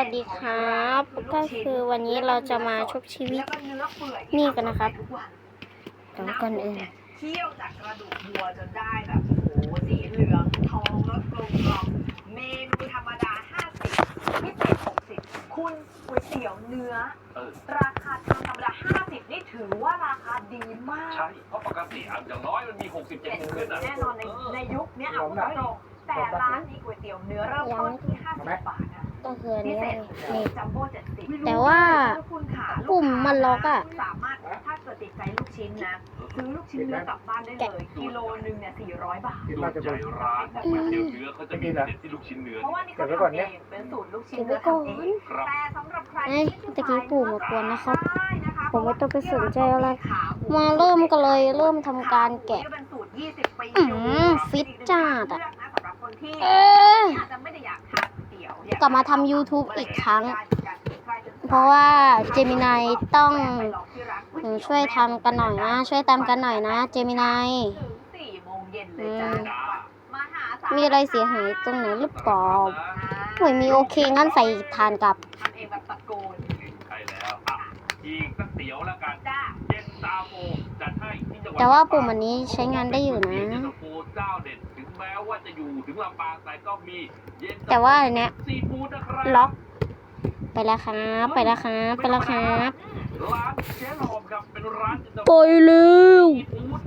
วัสดีครับ ก็คือวันนี้เราจะมาชุบชีวิตแล้วก็เนื้อเปื่อยนี่กันนะครับทุกวันแต่ว่าก่อนอื่นเคี่ยวจากกระดูกวัวจนได้แบบโอ้โหสีเหลืองทองรสกลมกล่อมเมนูธรรมดา 50พิเศษ60 คุณก๋วยเตี๋ยวเนื้อเออราคาชามธรรมดา 50 นี่ถือว่าราคาดีมาก ใช่ เพราะปกติอะอย่างน้อยมันมี60เจ็ด70สิขึ้นบอะแน่นอนในในยุคเนี้ยเอาพูดตรงๆแต่ร้านนี้ก๋วยเตี๋ยวเนื้อเริ่มต้นที่ 50 บาทนะ ก็คืออันพินี้เศเลษยนี่ จัมโบ้เจ็ดสิบแต่ว่าคุณขาปุ่มมันล็อกอะ สามารถถ้าเกิดติดใจลูกชิ้นนะซื้อลูกชิ้นเนื้อกลับบ้านได้เลยกิโลนึงเนี่ย400บาทดูใจร้านก๋วยเตี๋ยวเนื้อเขาจะมีเด็ดที่ลูกชิ้นเนื้อเพราะว่านี่เขาเก็บไว้ก่อนทำเนี่เอยงเป็นสูตรลูกชิ้นเก็บไว้เนื้อก่อนทำเองครับแต่สำหรับใครเอ้ยที่ตะกี้ปู่มากวนนะครับ ได้นะคะผมไม่ต้องไปสนใจอะไรขาหมาเริ่มกันเลยเริ่มทำการแกะขาหมูนี่เป็นสูตร20ปีอืมฟิตจัดอะ เลือกนะสำหรับคนที่เอออาจจะไม่ได้อยากทาน ก๋วยเตี๋ยวอยกลับมาทำ YouTube อีกครั้ง เพราะว่าเจมินายต้องหนูช่วยทำกันหน่อยนะ ช่วยตามกันหน่อยนะ เจมินายถึงสี่โมงเย็นเลยจ้าอืมมหาศาลมีอะไรเสียหายตรงไหนหรือเปล่าหวยมีโอเคงั้นใส่ทานกับทำเองแบบตะโกนใช่แล้วอะอีกสักเตี๋ยวแล้วกันจ้าเย็นตาโฟจัดให้ที่จังหวัดแต่ว่าปุ่มอันนี้ใช้งานได้อยู่นะ เย็นตาโฟเจ้าเด็ดถึงแม้ว่าจะอยู่ถึงลำปางแต่ก็มีเย็นตาโฟแต่ว่าอันเนี้ยซีฟู้ดนะครับล็อกไปแล้วครับไปแล้วครับไปแล้วครับร้านเจ๊หอมครับเป็นร้านเย็นตาโฟปล่อยเร็วซีฟู้ด